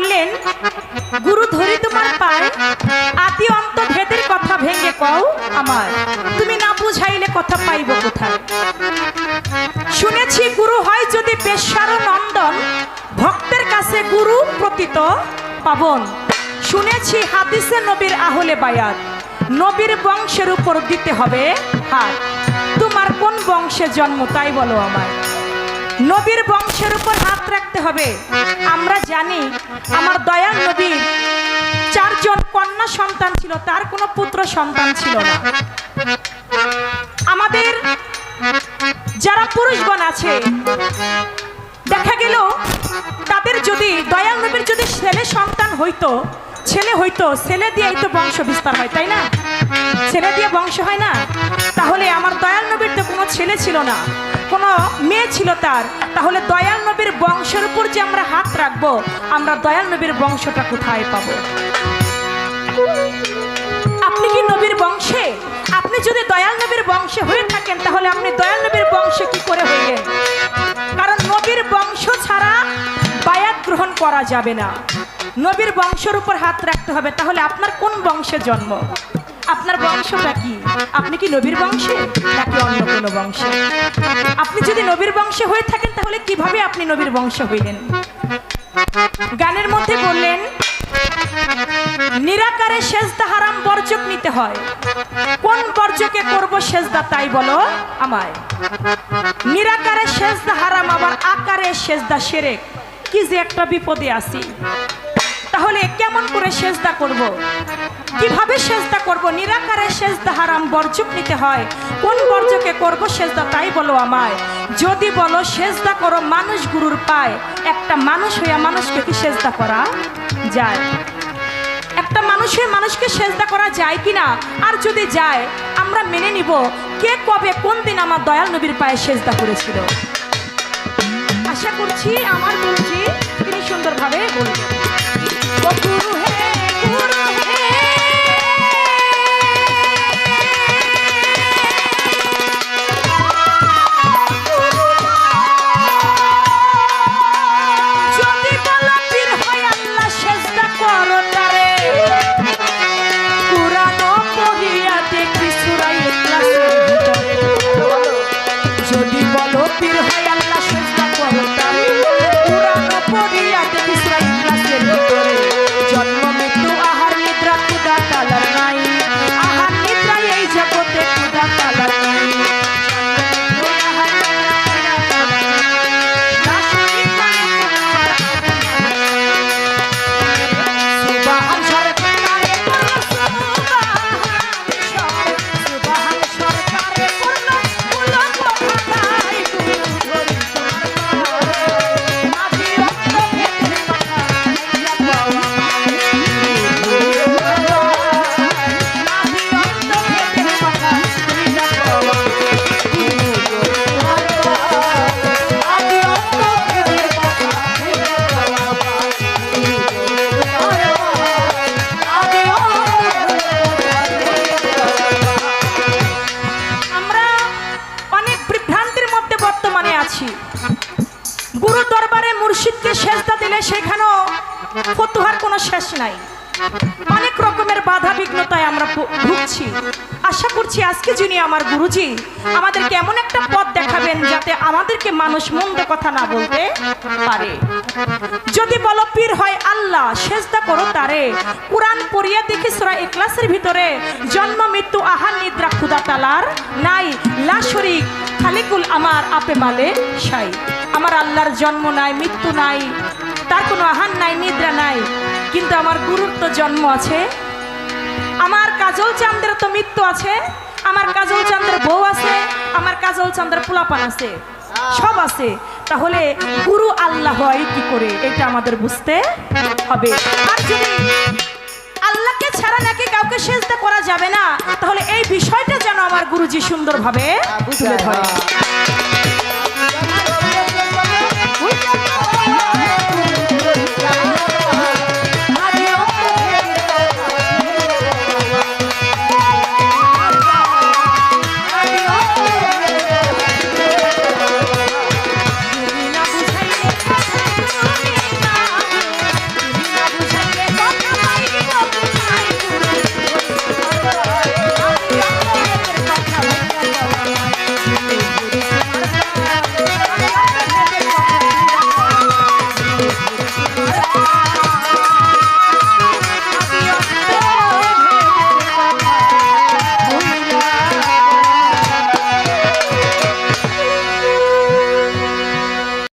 বললেন, গুরু ধরি তোমার পায় আতি অন্ত ভেদের কথা ভেঙে কও আমার। তুমি না বুঝাইলে কথা পাইব কোথায়? শুনেছি গুরু হয় যদি পেশার নন্দন, ভক্তের কাছে গুরু প্রতীত পাবন। শুনেছি হাদিসে নবীর আহলে বায়াত, নবীর বংশের উপর দিতে হবে হাত। তোমার কোন বংশে জন্ম তাই বলো আমায়। নবীর বংশের উপর হাত রাখতে হবে। আমরা জানি আমার দয়াল নবীর চারজন কন্যা সন্তান ছিল, তার কোনো পুত্র সন্তান ছিল না। আমাদের যারা পুরুষগণ আছে, দেখা গেল তাদের যদি, দয়াল নবীর যদি ছেলে সন্তান হইতো, ছেলে হইতো, ছেলে দিয়েই তো বংশ বিস্তার হয়, তাই না? ছেলে দিয়ে বংশ হয় না? তাহলে আমার দয়াল নবীর তো কোনো ছেলে ছিল না। কোনো মেয়ে ছিল তার, তাহলে দয়াল নবীর বংশের উপর যে আমরা হাত রাখব, আমরা দয়াল নবীর বংশটা কোথায় পাবো? আপনি কি নবীর বংশে? আপনি যদি দয়াল নবীর বংশে হয়ে থাকেন, তাহলে আপনি দয়াল নবীর বংশে কি করে হইলেন? কারণ নবীর বংশ ছাড়া বায়াত গ্রহণ করা যাবে না। নবীর বংশের উপর হাত রাখতে হবে, তাহলে আপনার কোন বংশে জন্ম? আপনার বংশটা কি? আপনি কি নবীর বংশে নাকি অন্য কোনো বংশে? আপনি যদি নবীর বংশে হয়ে থাকেন, তাহলে কীভাবে আপনি নবীর বংশ হইলেন? গানের মধ্যে বললেন, নিরাকারে সেজদা হারাম বর্জক নিতে হয়। কোন বর্জকে করব সেজদা তাই বলো আমায়। নিরাকারে সেজদা হারাম, আবার আকারে সেজদা সেরেক। কি যে একটা বিপদে আছি। তাহলে কেমন করে সেজদা করব। কীভাবে সেজদা করব? নিরাকারে সেজদা হারাম বর্জক নিতে হয়। কোন বর্জকে করব সেজদা তাই বলো আমায়। যদি বলো সেজদা করো, মানুষ গুরুর পায়। একটা মানুষ হইয়া মানুষকে কি সেজদা করা যায়? একটা মানুষের মানুষকে সেজদা করা যায় কিনা? আর যদি যায়, আমরা মেনে নিব কে কবে কোন দিন আমার দয়াল নবীর পায়ে সেজদা করেছিল। আশা করছি আমার গুরুজি তিনি সুন্দরভাবে বলবেন। অনেক রকমের বাধা বিঘ্নতায় আমরা ভুগছি। আশা করছি আজকে যিনি আমার গুরুজি আমাদের এমন একটা পথ দেখাবেন যাতে আমাদেরকে মানুষ মন্দ কথা না বলতে পারে। যদি বলো, পীর হয় আল্লাহ, সেজদা করো তারে। কোরআন পড়িয়া দেখি সুরা এক্লাসের ভিতরে, জন্ম, মৃত্যু, আহার, নিদ্রা ক্ষুদা তালার নাই। লা শরিক, খালিকুল আমার আপে মালে সাই। আমার আল্লাহর জন্ম নাই, মৃত্যু নাই, তার কোনো আহার নাই, নিদ্রা নাই। কিন্তু আমার গুরুর তো জন্ম আছে। আমার কাজল চাঁদের তো মৃত্যু আছে। আমার কাজল চাঁদের বউ আছে। আমার কাজল চাঁদের পোলাপান আছে। সব আছে। তাহলে গুরু আল্লাহ হয় কি করে? এটা আমাদের বুঝতে হবে। আর যদি আল্লাহকে ছাড়া নাকি কাউকে সেজদা করা যাবে না তাহলে এই বিষয়টা যেন আমার গুরুজি সুন্দরভাবে তুলে ধরে